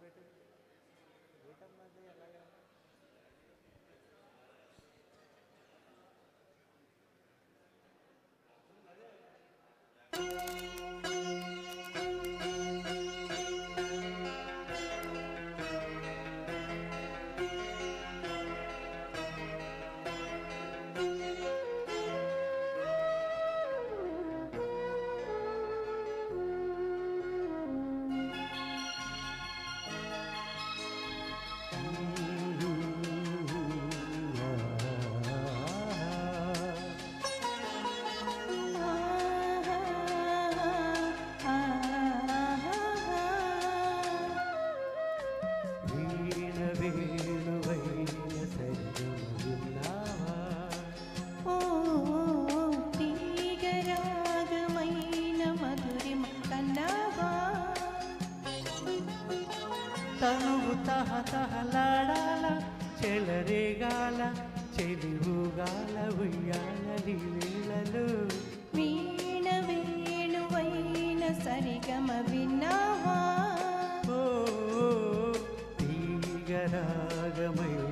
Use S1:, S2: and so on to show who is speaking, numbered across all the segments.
S1: Better better मज़े अलग है you. తనువు తహతహలాడాల చెలరేగాల చెలివుగాల ఉయ్యాల లీలలు
S2: వీణ వేణువైన సరిగమ విన్నావా?
S1: తీగరాగమయ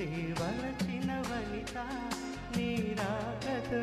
S1: చేవలసిన వనిత నీ రాగదు